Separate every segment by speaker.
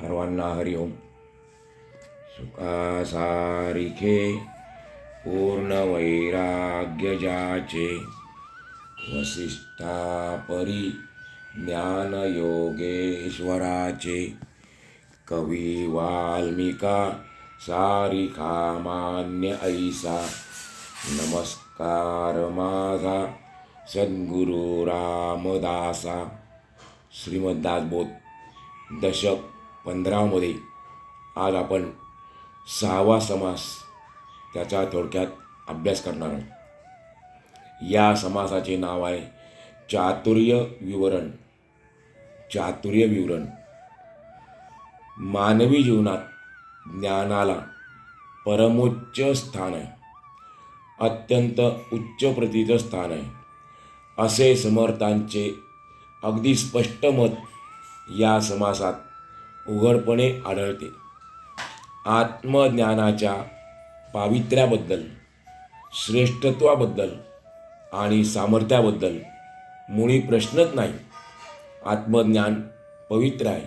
Speaker 1: सर्वांना हरिओम सुखासारिखे पूर्ण वैराग्य जाचे वसिष्ठा परी ज्ञान योगेश्वराचे कवी वाल्मिका सारिखा मान्य ऐसा नमस्कार माझा सद्गुरु रामदासा श्रीमद्दासबोध दशक पंधरामध्ये आज आपण सहावा समास त्याचा थोडक्यात अभ्यास करणार आहोत. या समासाचे नाव आहे चातुर्य विवरण. चातुर्य विवरण. मानवी जीवनात ज्ञानाला परमोच्च स्थान आहे. अत्यंत उच्च प्रतीचं स्थान आहे. असे समर्थांचे अगदी स्पष्ट मत या समासात उघडपणे आढळते. आत्मज्ञानाच्या पावित्र्याबद्दल श्रेष्ठत्वाबद्दल आणि सामर्थ्याबद्दल मुळी प्रश्नच नाही. आत्मज्ञान पवित्र आहे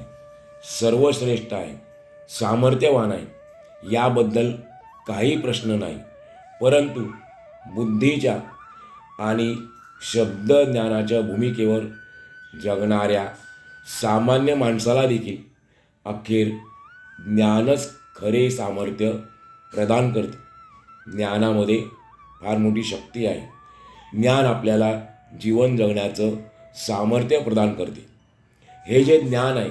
Speaker 1: सर्वश्रेष्ठ आहे सामर्थ्यवान आहे याबद्दल काही प्रश्न नाही. परंतु बुद्धीच्या आणि शब्दज्ञानाच्या भूमिकेवर जगणाऱ्या सामान्य माणसाला देखील अखेर ज्ञानच खरे सामर्थ्य प्रदान करते. ज्ञानामध्ये फार मोठी शक्ती आहे. ज्ञान आपल्याला जीवन जगण्याचं सामर्थ्य प्रदान करते. हे जे ज्ञान आहे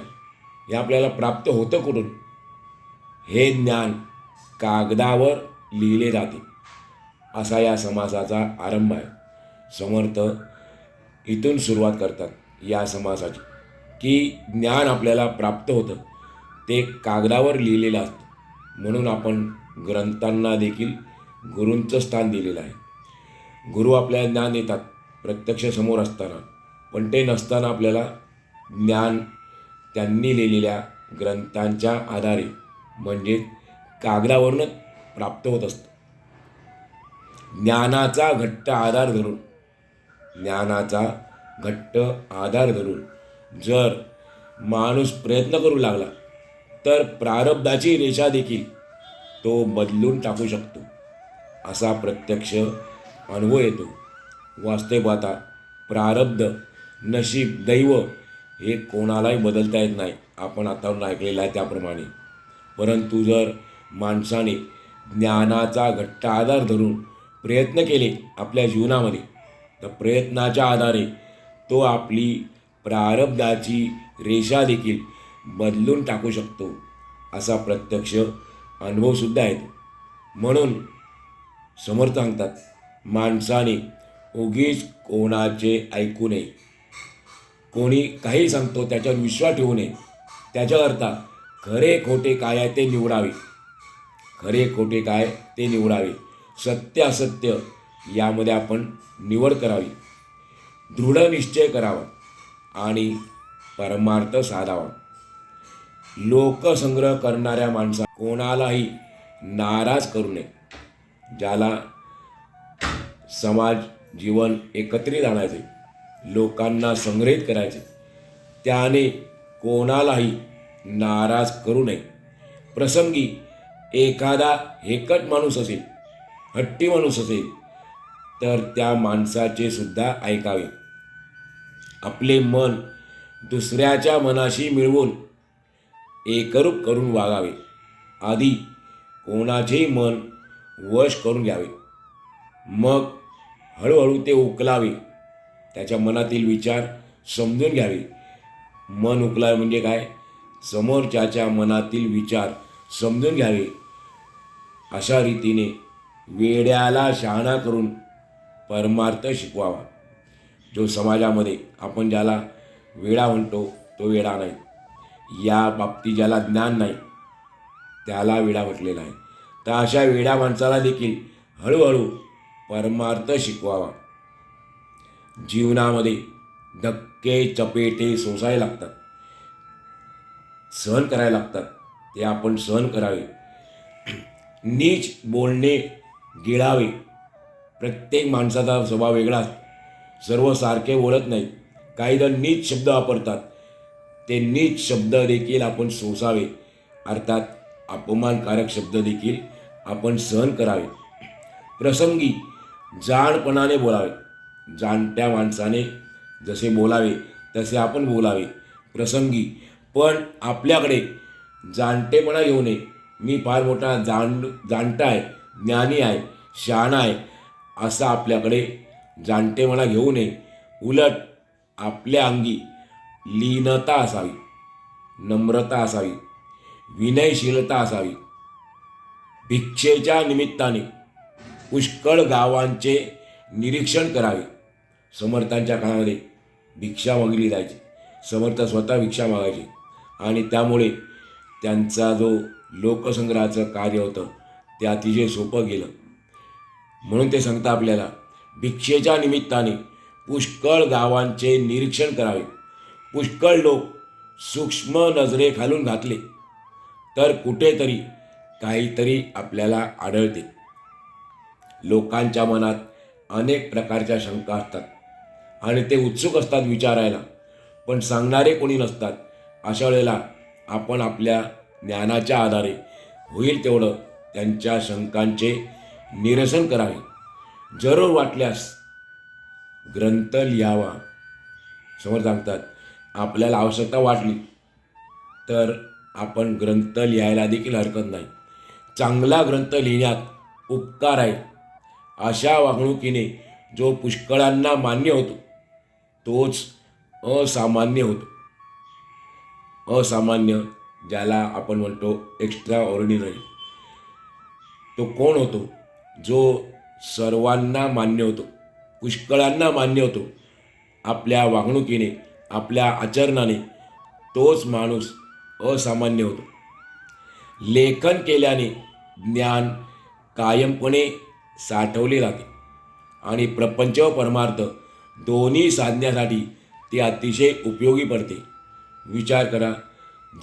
Speaker 1: हे आपल्याला प्राप्त होतं कुठून? हे ज्ञान कागदावर लिहिले जाते. असा या समासाचा आरंभ आहे. समर्थ इथून सुरुवात करतात या समासाची. की ज्ञान आपल्याला प्राप्त होतं. ते कागदावर लिहिलेलं असतं. म्हणून आपण ग्रंथांना देखील गुरूंचं स्थान दिलेलं आहे. गुरु आपल्याला ज्ञान देतात प्रत्यक्ष समोर असताना. पण ते नसताना आपल्याला ज्ञान त्यांनी लिहिलेल्या ग्रंथांच्या आधारे म्हणजे कागदावरूनच प्राप्त होत असतं. ज्ञानाचा घट्ट आधार धरून ज्ञानाचा घट्ट आधार धरून जर माणूस प्रयत्न करू लागला तर प्रारब्धाची रेषा देखील तो बदलून टाकू शकतो. असा प्रत्यक्ष अनुभव येतो. वास्तव पाहता प्रारब्ध नशीब दैव हे कोणालाही बदलता येत नाही. आपण आतावरून ऐकलेलं आहे त्याप्रमाणे. परंतु जर माणसाने ज्ञानाचा घट्ट आधार धरून प्रयत्न केले आपल्या जीवनामध्ये तर प्रयत्नाच्या आधारे तो आपली प्रारब्धाची रेषा देखील बदलून टाकू शकतो असा प्रत्यक्ष अनुभवसुद्धा आहेत. म्हणून समर्थ सांगतात माणसाने उगीच कोणाचे ऐकू नये. कोणी काही सांगतो त्याच्यावर विश्वास ठेवू नये. त्याच्याकरता खरे खोटे काय आहे ते निवडावे. खरे खोटे काय ते निवडावे. सत्य असत्य यामध्ये आपण निवड करावी. दृढ निश्चय करावा आणि परमार्थ साधावा. लोकसंग्रह करणाऱ्या माणसा कोणालाही नाराज करू नये. ज्याला समाज जीवन एकत्रित आणायचे लोकांना संग्रहित करायचे त्याने कोणालाही नाराज करू नये. प्रसंगी एखादा हेकट माणूस असेल हट्टी माणूस असेल तर त्या माणसाचे सुद्धा ऐकावे. आपले मन दुसऱ्याच्या मनाशी मिळवून एकरूप करून वागावे. आधी कोणाचेही मन वश करून घ्यावे. मग हळूहळू ते उकलावे. त्याच्या मनातील विचार समजून घ्यावे. मन उकलावे म्हणजे काय? समोरच्याच्या मनातील विचार समजून घ्यावे. अशा रीतीने वेड्याला शहाणा करून परमार्थ शिकवावा. जो समाजामध्ये आपण ज्याला वेडा म्हणतो तो वेडा नाही. या बाबतीत ज्याला ज्ञान नाही त्याला वेडा म्हटलेला आहे. तर अशा वेडा माणसाला देखील हळूहळू परमार्थ शिकवावा. जीवनामध्ये धक्के चपेटे सोसायला लागतात. सहन करायला लागतात. ते आपण सहन करावे. नीच बोलणे गिळावे. प्रत्येक माणसाचा स्वभाव वेगळा. सर्व सारखे बोलत नाहीत. काही जण नीच शब्द वापरतात. ते नीच शब्द देखील आपण सोसावे. अर्थात अपमानकारक शब्द देखील आपण सहन करावे. प्रसंगी जाणपणाने बोलावे. जाणत्या माणसाने जसे बोलावे तसे आपण बोलावे. प्रसंगी पण आपल्याकडे जाणतेपणा येऊ नये. मी फार मोठा जाण जाणता आहे ज्ञानी आहे शहाणा आहे असा आपल्याकडे जाणतेपणा घेऊ नये. उलट आपल्या अंगी लीनता असावी नम्रता असावी विनयशीलता असावी. भिक्षेच्या निमित्ताने पुष्कळ गावांचे निरीक्षण करावे. समर्थांच्या काळामध्ये भिक्षा मागली जायची. समर्थ स्वतः भिक्षा मागायचे. आणि त्यामुळे त्यांचा जो लोकसंग्रहाचं कार्य होतं ते अतिशय सोपं गेलं. म्हणून ते सांगता आपल्याला भिक्षेच्या निमित्ताने पुष्कळ गावांचे निरीक्षण करावे. पुष्कळ लोक सूक्ष्म नजरे घालून घातले. तर कुठेतरी काहीतरी आपल्याला आढळते. लोकांच्या मनात अनेक प्रकारच्या शंका असतात आणि ते उत्सुक असतात विचारायला. पण सांगणारे कोणी नसतात. अशा वेळेला आपण आपल्या ज्ञानाच्या आधारे होईल तेवढं त्यांच्या शंकांचे निरसन करावे. जरूर वाटल्यास ग्रंथ लिहावा. समोर सांगतात आपल्याला आवश्यकता वाटली तर आपण ग्रंथ लिहायला देखील हरकत नाही. चांगला ग्रंथ लिहिण्यात उपकार आहे. अशा वागणुकीने जो पुष्कळांना मान्य होतो तोच असामान्य होतो. असामान्य ज्याला आपण म्हणतो एक्स्ट्रा ऑर्डिनरी तो कोण होतो? जो सर्वांना मान्य होतो पुष्कळांना मान्य होतो. आपल्या वागणुकीने आपल्या आचरणाने तोच माणूस असामान्य होतो. लेखन केल्याने ज्ञान कायमपणे साठवले जाते आणि प्रपंच व परमार्थ दोन्ही साधण्यासाठी ते अतिशय उपयोगी पडते. विचार करा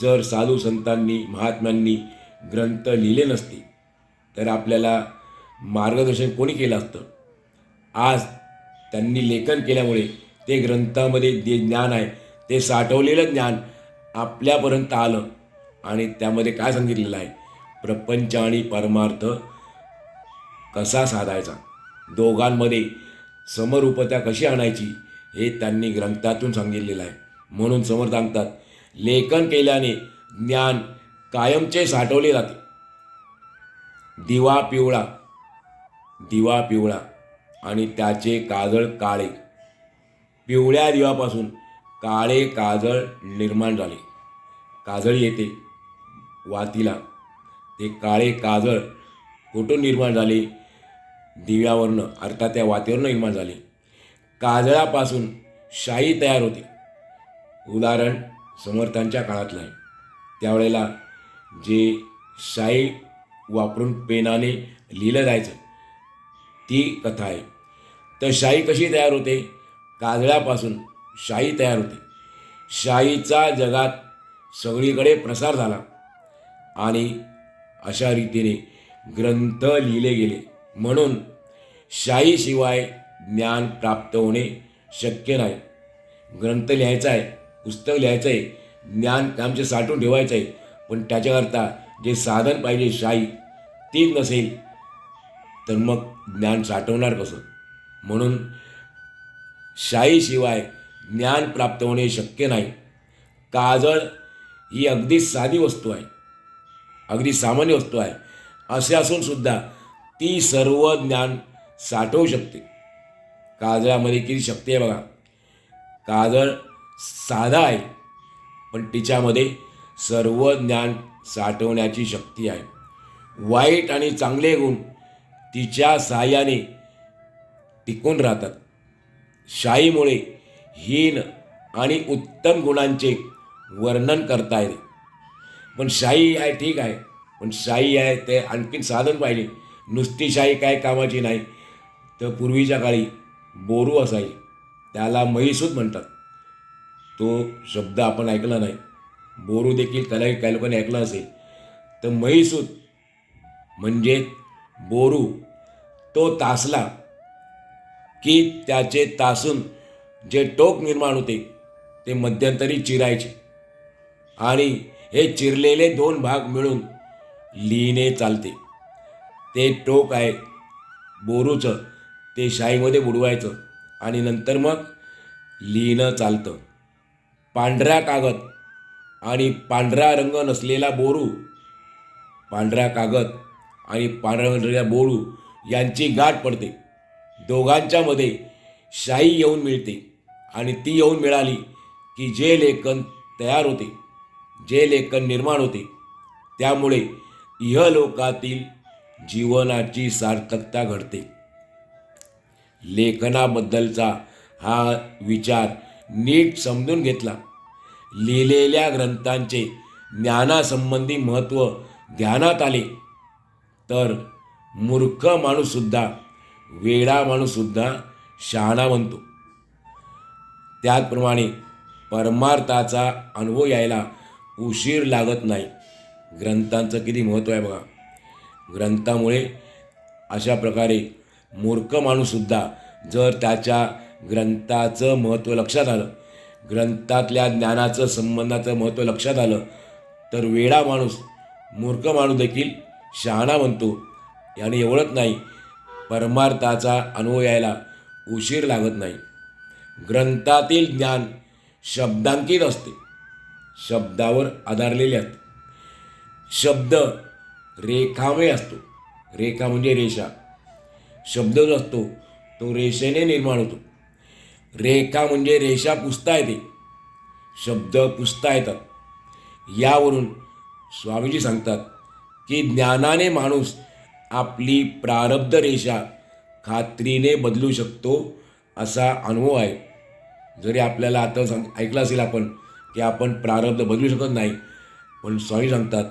Speaker 1: जर साधू संतांनी महात्म्यांनी ग्रंथ लिहिले नसते तर आपल्याला मार्गदर्शन कोणी केलं असतं? आज त्यांनी लेखन केल्यामुळे ते ग्रंथामध्ये जे ज्ञान आहे ते साठवलेलं ज्ञान आपल्यापर्यंत आलं. आणि त्यामध्ये काय सांगितलेलं आहे? प्रपंच आणि परमार्थ कसा साधायचा? दोघांमध्ये समरूपता कशी आणायची? हे त्यांनी ग्रंथातून सांगितलेलं आहे. म्हणून समोर सांगतात लेखन केल्याने ज्ञान कायमचे साठवले जाते. दिवा पिवळा दिवा पिवळा आणि त्याचे काजळ काळे. पिवळ्या दिवापासून काळे काजळ निर्माण झाले. काजळ येते वातीला ते काळे काजळ कुठून निर्माण झाले? दिव्यावरनं अर्थात त्या वातीवरनं निर्माण झाले. काजळापासून शाई तयार होते. उदाहरण समर्थांच्या काळातलं आहे. त्यावेळेला जे शाई वापरून पेनाने लिहिलं जायचं ती कथा आहे. तर शाई कशी तयार होते? काजळापासून शाई तयार होते. शाईचा जगात सगळीकडे प्रसार झाला आणि अशा रीतीने ग्रंथ लिहिले गेले. म्हणून शाईशिवाय ज्ञान प्राप्त होणे शक्य नाही. ग्रंथ लिहायचा आहे पुस्तक लिहायचं आहे ज्ञान आमचे साठवून ठेवायचं आहे पण त्याच्याकरता जे साधन पाहिजे शाई तीच नसेल तर मग ज्ञान साठवणार कसं? म्हणून शाईशिवाय ज्ञान प्राप्त होणे शक्य नाही. काजळ ही अगदी साधी वस्तू आहे. अगदी सामान्य वस्तू आहे. असे असून सुद्धा ती सर्व ज्ञान साठवू शकते. काजळामध्ये किती शक्ती आहे बघा. काजळ साधा आहे पण तिच्यामध्ये सर्व ज्ञान साठवण्याची शक्ती आहे. वाईट आणि चांगले गुण तिच्या साहाय्याने टिकून राहतात. शाईमुळे हीन आणि उत्तम गुणांचे वर्णन करता येते. पण शाही आहे ठीक आहे. पण शाही आहे ते आणखीन साधन पाहिजे. नुसती शाही काय कामाची नाही. तर पूर्वीच्या काळी बोरू असायची. त्याला म्हैसूद म्हणतात. तो शब्द आपण ऐकला नाही. बोरू देखील काही काही लोकांनी ऐकलं असेल. तर म्हैसूद म्हणजे बोरू. तो तासला की त्याचे तासून जे टोक निर्माण होते ते मध्यंतरी चिरायचे. आणि हे चिरलेले दोन भाग मिळून लिहिणे चालते. ते टोक आहे बोरूचं ते शाईमध्ये बुडवायचं आणि नंतर मग लिहिणं चालतं. पांढरा कागद आणि पांढरा रंग नसलेला बोरू पांढरा कागद आणि पांढरा बोरू यांची गाठ पडते. दोघांच्या मध्ये शाई येऊन मिळते. आणि ती येऊन मिळाली की जे लेखन तयार होते जे लेखन निर्माण होते त्यामुळे इहलोकातील जीवनाची सार्थकता घडते. लेखनाबद्दलचा हा विचार नीट समजून घेतला. लिहिलेल्या ग्रंथांचे ज्ञानासंबंधी महत्त्व ध्यानात आले. तर मूर्ख माणूससुद्धा वेडा माणूससुद्धा शहाणा बनतो. त्याचप्रमाणे परमार्थाचा अनुभव यायला उशीर लागत नाही. ग्रंथांचं किती महत्त्व आहे बघा. ग्रंथामुळे अशा प्रकारे मूर्ख माणूससुद्धा जर त्याच्या ग्रंथाचं महत्त्व लक्षात आलं ग्रंथातल्या ज्ञानाचं संबंधाचं महत्त्व लक्षात आलं तर वेडा माणूस मूर्ख माणूस देखील शहाणा बनतो. याने एवढंच नाही परमार्थाचा अनुभव यायला उशीर लागत नाही. ग्रंथातील ज्ञान शब्दांकित असते. शब्दावर आधारलेले असते. शब्द रेखामय असतो. रेखा म्हणजे रेषा. शब्द जो असतो तो रेषेने निर्माण होतो. रेखा म्हणजे रेषा पुसता येते. शब्द पुसता येतात. यावरून स्वामीजी सांगतात की ज्ञानाने माणूस आपली प्रारब्ध रेषा खात्रीने बदलू शकतो असा अनुभव आहे. जरी आपल्याला आता सांग ऐकलं असेल आपण की आपण प्रारब्ध बदलू शकत नाही पण स्वामी सांगतात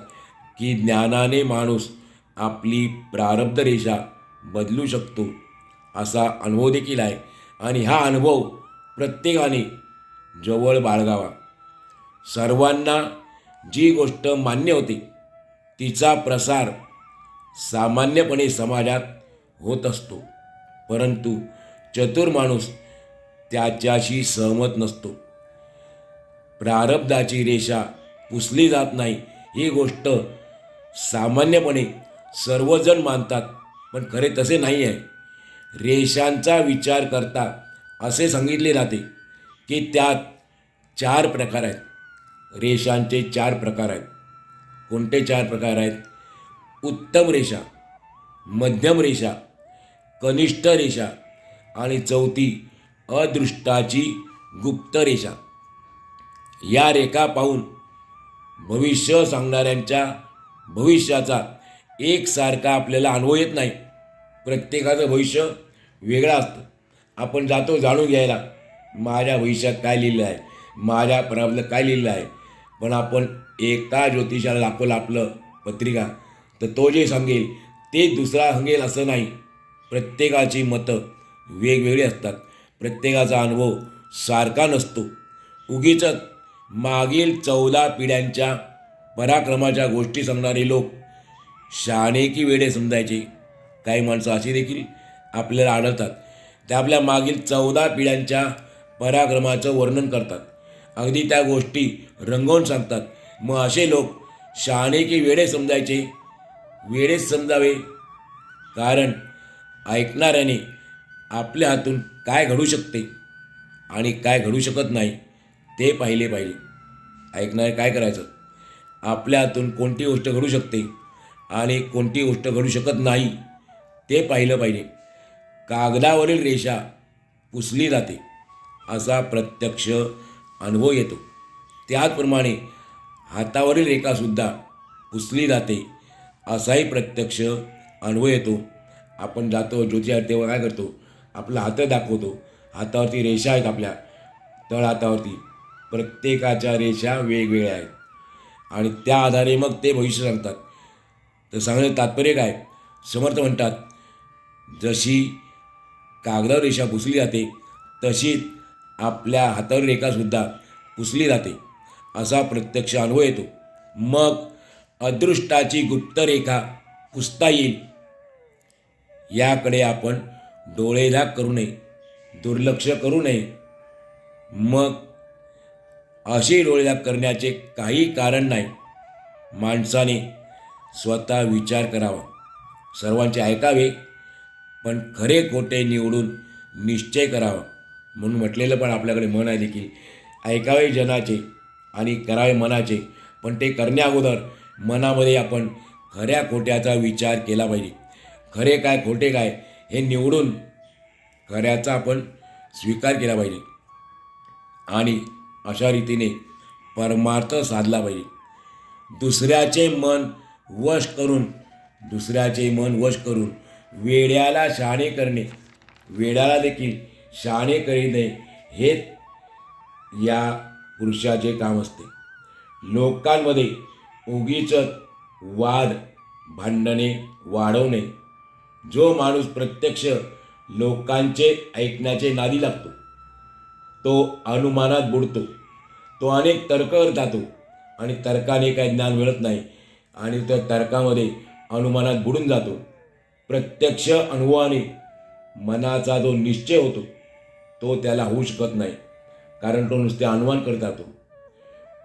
Speaker 1: की ज्ञानाने माणूस आपली प्रारब्ध रेषा बदलू शकतो असा अनुभव देखील आहे. आणि हा अनुभव प्रत्येकाने जवळ बाळगावा. सर्वांना जी गोष्ट मान्य होती तिचा प्रसार सामान्यपणे समाजात होत असतो. परंतु चतुर माणूस त्याच्याशी सहमत नसतो. प्रारब्धाची रेषा पुसली जात नाही ही गोष्ट सामान्यपणे सर्वजण मानतात पण खरे तसे नाही आहे. रेषांचा विचार करता असे सांगितले जाते की त्यात चार प्रकार आहेत. रेषांचे चार प्रकार आहेत. कोणते चार प्रकार आहेत? उत्तम रेषा मध्यम रेषा कनिष्ठ रेषा आणि चौथी अदृष्टाची गुप्त रेषा. या रेखा पाहून भविष्य सांगणाऱ्यांच्या भविष्याचा एकसारखा आपल्याला अनुभव येत नाही. प्रत्येकाचं भविष्य वेगळं असतं. आपण जातो जाणून घ्यायला माझ्या भविष्यात काय लिहिलं आहे? माझ्या प्रारब्धात काय लिहिलं आहे? पण आपण एका ज्योतिषाला दाखवलं आपलं पत्रिका तर तो जे सांगेल ते दुसरा सांगेल असं नाही. प्रत्येकाची मतं वेगवेगळी असतात. प्रत्येकाचा अनुभव सारखा नसतो. उगीच मागील चौदा पिढ्यांच्या पराक्रमाच्या गोष्टी सांगणारे लोक शहाणे की वेडे समजायचे. काही माणसं अशी देखील आपल्याला आढळतात. ते आपल्या मागील चौदा पिढ्यांच्या पराक्रमाचं वर्णन करतात. अगदी त्या गोष्टी रंगवून सांगतात. मग असे लोक शहाणे की वेडे समजायचे वेळेत समजावे. कारण ऐकणाऱ्याने आपल्या हातून काय घडू शकते आणि काय घडू शकत नाही ते पाहिले पाहिजे. ऐकणारे काय करायचं? आपल्या हातून कोणती गोष्ट घडू शकते आणि कोणती गोष्ट घडू शकत नाही ते पाहिलं पाहिजे. कागदावरील रेषा पुसली जाते असा प्रत्यक्ष अनुभव येतो. त्याचप्रमाणे हातावरील रेखासुद्धा पुसली जाते असाही प्रत्यक्ष अनुभव येतो. आपण जातो ज्योतिषात तेव्हा काय करतो? आपला हात दाखवतो. हातावरती रेषा आहेत आपल्या. तळ हातावरती. प्रत्येकाच्या रेषा वेगवेगळ्या आहेत. आणि त्या आधारे मग ते भविष्य सांगतात. तर सांगण्याचं तात्पर्य काय? समर्थ म्हणतात जशी कागदावर रेषा पुसली जाते तशीच आपल्या हातावर रेखासुद्धा पुसली जाते. असा प्रत्यक्ष अनुभव येतो. मग अदृष्टाची गुप्तरेखा पुसता येईल. याकडे आपण डोळेझाक करू नये दुर्लक्ष करू नये. मग अशी डोळेलाग करण्याचे काही कारण नाही. माणसाने स्वतः विचार करावा. सर्वांचे ऐकावे पण खरे खोटे निवडून निश्चय करावा. म्हणून म्हटलेलं पण आपल्याकडे मन आहे देखील. ऐकावे जनाचे आणि करावे मनाचे पण ते करण्याअगोदर मनामध्ये आपण खऱ्या खोट्याचा विचार केला पाहिजे. खरे काय खोटे काय हे निवडून खऱ्याचा आपण स्वीकार केला पाहिजे. आणि अशा रीतीने परमार्थ साधला पाहिजे. दुसऱ्याचे मन वश करून दुसऱ्याचे मन वश करून वेड्याला शहाणे करणे वेड्याला देखील शहाणे करीने हेच या पुरुषाचे काम असते. लोकांमध्ये उगीच वाद भांडणे वाढवणे जो माणूस प्रत्यक्ष लोकांचे ऐकण्याचे नादी लागतो तो अनुमानात बुडतो तो अनेक तर्कावर जातो आणि तर्काने काही ज्ञान मिळत नाही आणि त्या तर्कामध्ये अनुमानात बुडून जातो. प्रत्यक्ष अनुभवाने मनाचा जो निश्चय होतो तो त्याला होऊ शकत नाही कारण तो नुसते अनुमान करत जातो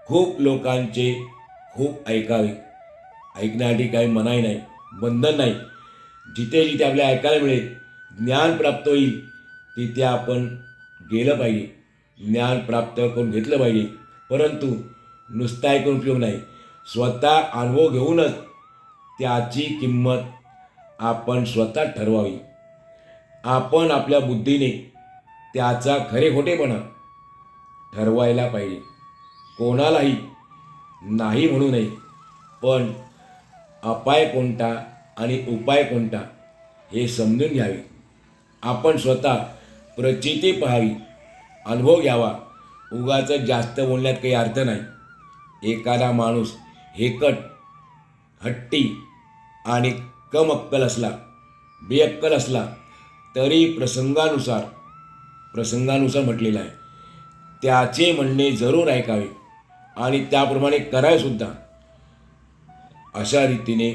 Speaker 1: खूप लोकांचे खूप ऐकावे. ऐकण्यासाठी काही मनाई नाही बंधन नाही. जिथे जिथे आपल्याला ऐकायला मिळेल ज्ञान प्राप्त होईल तिथे आपण गेलं पाहिजे. ज्ञान प्राप्त करून घेतलं पाहिजे. परंतु नुसतं ऐकून उपयोग नाही. स्वतः अनुभव घेऊनच त्याची किंमत आपण स्वतः ठरवावी. आपण आपल्या बुद्धीने त्याचा खरे खोटेपणा ठरवायला पाहिजे. कोणालाही नाही म्हणू नये. पण अपाय कोणता आणि उपाय कोणता हे समजून घ्यावे. आपण स्वतः प्रचिती पाहावी. अनुभव घ्यावा. उगाच जास्त बोलण्यात काही अर्थ नाही. एखादा माणूस हेकट हट्टी आणि कम अक्कल असला बेअक्कल असला तरी प्रसंगानुसार प्रसंगानुसार म्हटलेलं आहे. त्याचे म्हणणे जरूर ऐकावे. आणि त्याप्रमाणे करायसुद्धा अशा रीतीने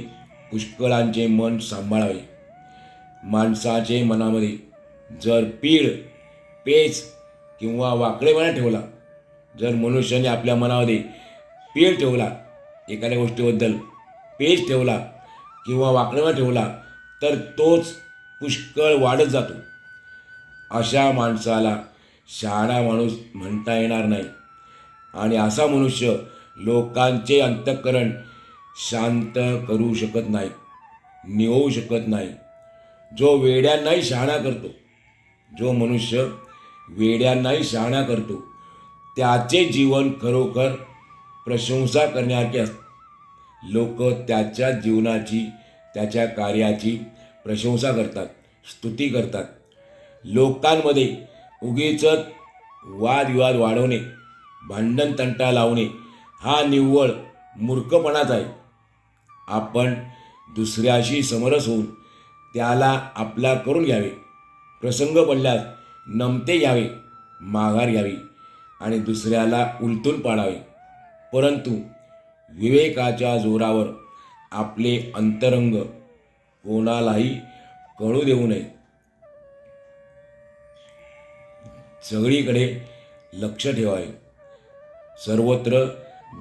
Speaker 1: पुष्कळांचे मन सांभाळावे. माणसाचे मनामध्ये जर पीळ पेच किंवा वाकडेपणा ठेवला जर मनुष्याने आपल्या मनामध्ये पीळ ठेवला एखाद्या गोष्टीबद्दल पेच ठेवला किंवा वाकडेपणा ठेवला तर तोच पुष्कळ वाढत जातो. अशा माणसाला शहाणा माणूस म्हणता येणार नाही. आणि असा मनुष्य लोकांचे अंतःकरण शांत करू शकत नाही निवू शकत नाही. जो वेड्यांनाही शहाणा करतो जो मनुष्य वेड्यांनाही शहाणा करतो त्याचे जीवन खरोखर प्रशंसा करण्यासारखे असते. लोक त्याच्या जीवनाची त्याच्या कार्याची प्रशंसा करतात स्तुती करतात. लोकांमध्ये उगीच वादविवाद वाढवणे भांडण तंटा लावणे हा निव्वळ मूर्खपणाच आहे. आपण दुसऱ्याशी समरस होऊन त्याला आपला करून घ्यावे. प्रसंग पडल्यास नमते घ्यावे माघार घ्यावी आणि दुसऱ्याला उलटून पाडावे. परंतु विवेकाच्या जोरावर आपले अंतरंग कोणालाही कळू देऊ नये. सगळीकडे लक्ष ठेवावे. सर्वत्र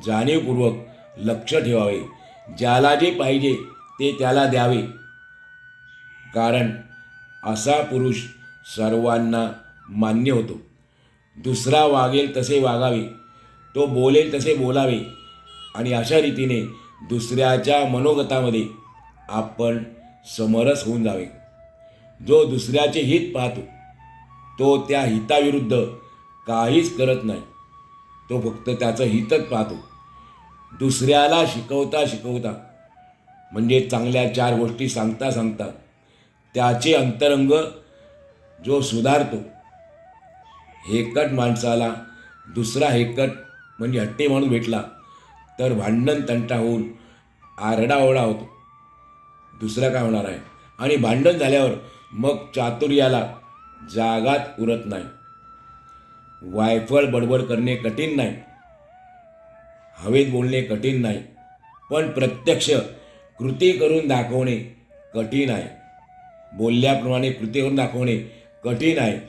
Speaker 1: जाणीवपूर्वक लक्ष ठेवावे. ज्याला जे पाहिजे ते त्याला द्यावे. कारण असा पुरुष सर्वांना मान्य होतो. दुसरा वागेल तसे वागावे. तो बोलेल तसे बोलावे. आणि अशा रीतीने दुसऱ्याच्या मनोगतामध्ये आपण समरस होऊन जावे. जो दुसऱ्याचे हित पाहतो तो त्या हिताविरुद्ध काहीच करत नाही. तो फक्त त्याचं हितच पाहतो. दुसऱ्याला शिकवता शिकवता म्हणजे चांगल्या चार गोष्टी सांगता सांगता त्याचे अंतरंग जो सुधारतो हेकट माणसाला दुसरा हेकट म्हणजे हट्टी म्हणून भेटला तर भांडण तंटा होऊन आरडाओरडा होतो. दुसरा काय होणार आहे? आणि भांडण झाल्यावर मग चातुर्याला जागात उरत नाही. वायफळ बडबड करणे कठीण नाही. हवेत बोलणे कठीण नाही. पण प्रत्यक्ष कृती करून दाखवणे कठीण आहे. बोलल्याप्रमाणे कृती करून दाखवणे कठीण आहे.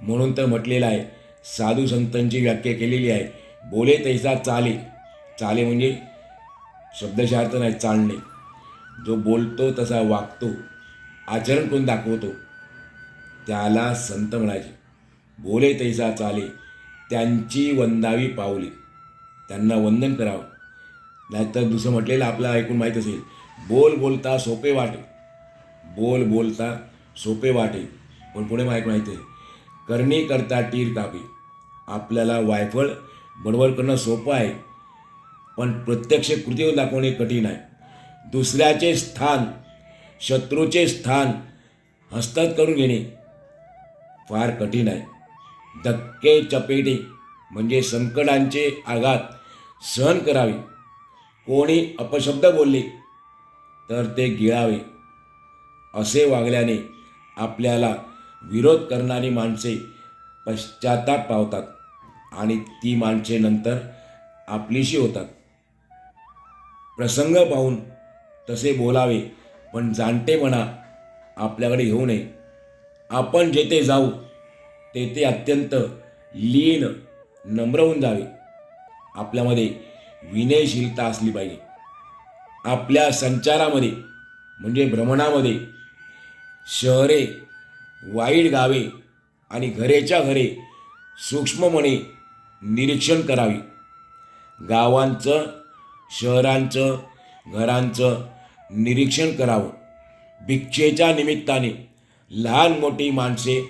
Speaker 1: म्हणून तर म्हटलेलं आहे साधू संतांची व्याख्या केलेली आहे. बोले तैसा चाले. चाले म्हणजे शब्दशार्थ नाही चालणे. जो बोलतो तसा वागतो आचरण करून दाखवतो. त्याला संत म्हणायचे. बोले तैसा चाले त्यांची वंदावी पावले. त्यांना वंदन करावं. नाहीतर दुसरं म्हटलेलं आपल्याला ऐकून माहीत असेल बोल बोलता सोपे वाटे. बोल बोलता सोपे वाटे. पण पुढे माहीत माहिती आहे करणी करता टीर कापी. आपल्याला वायफळ बडबड करणं सोपं आहे पण प्रत्यक्ष कृतीवर दाखवणे कठीण आहे. दुसऱ्याचे स्थान शत्रूचे स्थान हस्तगत करून घेणे फार कठीण आहे. धक्के चपेटे म्हणजे संकटांचे आघात सहन करावे. कोणी अपशब्द बोलले तर ते गिळावे. असे वागल्याने आपल्याला विरोध करणारी माणसे पश्चाताप पावतात आणि ती माणसे नंतर आपलीशी होतात. प्रसंग पाहून तसे बोलावे पण जाणतेपणा आपल्याकडे घेऊ नये. आपण जेथे जाऊ तेथे अत्यंत लीन नम्र होऊन जावे. आपल्यामध्ये विनयशीलता असली पाहिजे. आपल्या संचारामध्ये म्हणजे भ्रमणामध्ये शहरे वाईट गावे आणि घरेच्या घरे सूक्ष्मपणे निरीक्षण करावी. गावांचं शहरांचं घरांचं निरीक्षण करावं. भिक्षेच्या निमित्ताने लहान मोठी माणसे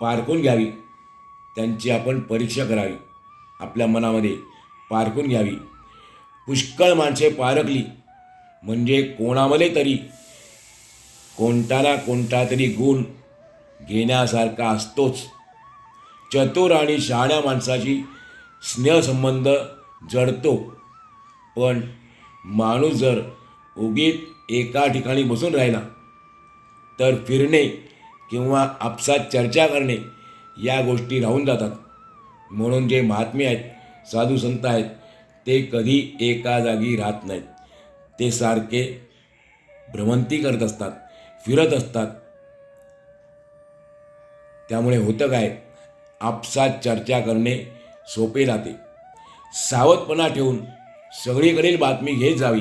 Speaker 1: पारखून घ्यावी. त्यांची आपण परीक्षा करावी. आपल्या मनामध्ये पारखून घ्यावी. पुष्कळ माणसे पारखली. म्हणजे कोणामध्ये तरी कोणता ना कोणता तरी गुण घेण्यासारखा असतोच. चतुर आणि शहाण्या माणसाशी स्नेहसंबंध जडतो. पण माणूस जर उगीत एका ठिकाणी बसून राहिला तर फिरणे किंवा आपसात चर्चा करणे या गोष्टी राहून जातात. म्हणून जे महात्मे आहेत साधू संत आहेत ते कधी एका जागी राहत नाहीत. ते सारखे भ्रमंती करत असतात फिरत असतात. त्यामुळे होतं काय? आपसात चर्चा करणे सोपे जाते. सावधपणा ठेवून सगळीकडील बातमी घेत जावी.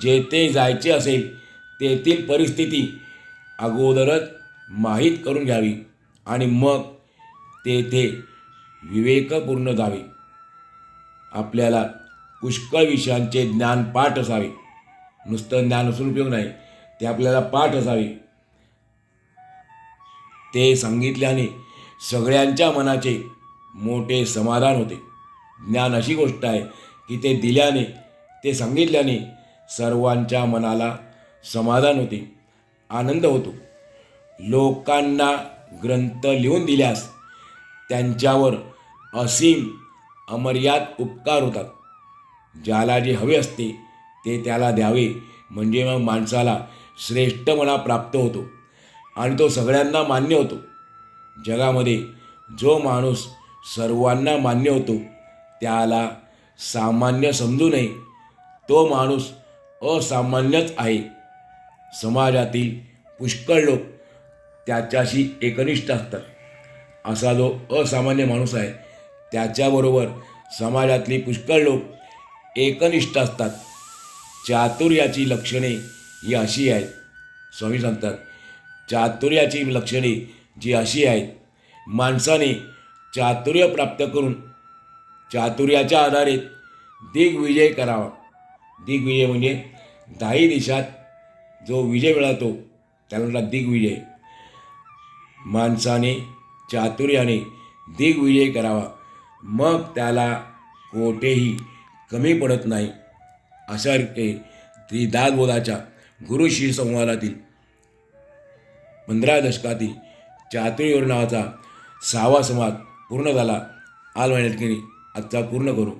Speaker 1: जेथे जायचे असेल तेथील परिस्थिती अगोदरच माहीत करून घ्यावी आणि मग तेथे विवेकपूर्ण जावे. आपल्याला पुष्कळ विषयांचे ज्ञान पाठ असावे. नुसतं ज्ञान असून उपयोग नाही ते आपल्याला पाठ असावे. ते सांगितल्याने सगळ्यांच्या मनाचे मोठे समाधान होते. ज्ञान अशी गोष्ट आहे की ते दिल्याने ते सांगितल्याने सर्वांच्या मनाला समाधान होते आनंद होतो. लोकांना ग्रंथ लिहून दिल्यास त्यांच्यावर असीम अमर्याद उपकार होतात. ज्याला जे हवे असते ते त्याला द्यावे. म्हणजे मग माणसाला श्रेष्ठपणा प्राप्त होतो आणि तो सगळ्यांना मान्य होतो. जगामध्ये जो माणूस सर्वांना मान्य होतो त्याला सामान्य समजू नये. तो माणूस असामान्यच आहे. समाजातील पुष्कळ लोक त्याच्याशी एकनिष्ठ असतात. असा जो असामान्य माणूस आहे त्याच्याबरोबर समाजातली पुष्कळ लोक एकनिष्ठ असतात. चातुर्याची लक्षणे ही अशी आहेत. स्वामी सांगतात चातुर्याची लक्षणे जी अशी आहेत माणसाने चातुर्य प्राप्त करून चातुर्याच्या आधारे दिग्विजय करावा. दिग्विजय म्हणजे दाही दिशात जो विजय मिळतो त्याला दिग्विजय. माणसाने चातुर्याने दिग्विजय करावा. मग त्याला कोठेही कमी पडत नाही असारखे श्री गुरु श्री संवादातील पंधरा दशकातील चातुर्यवर नावाचा सहावा संवाद पूर्ण झाला. आल महिन्यात आजचा पूर्ण करू.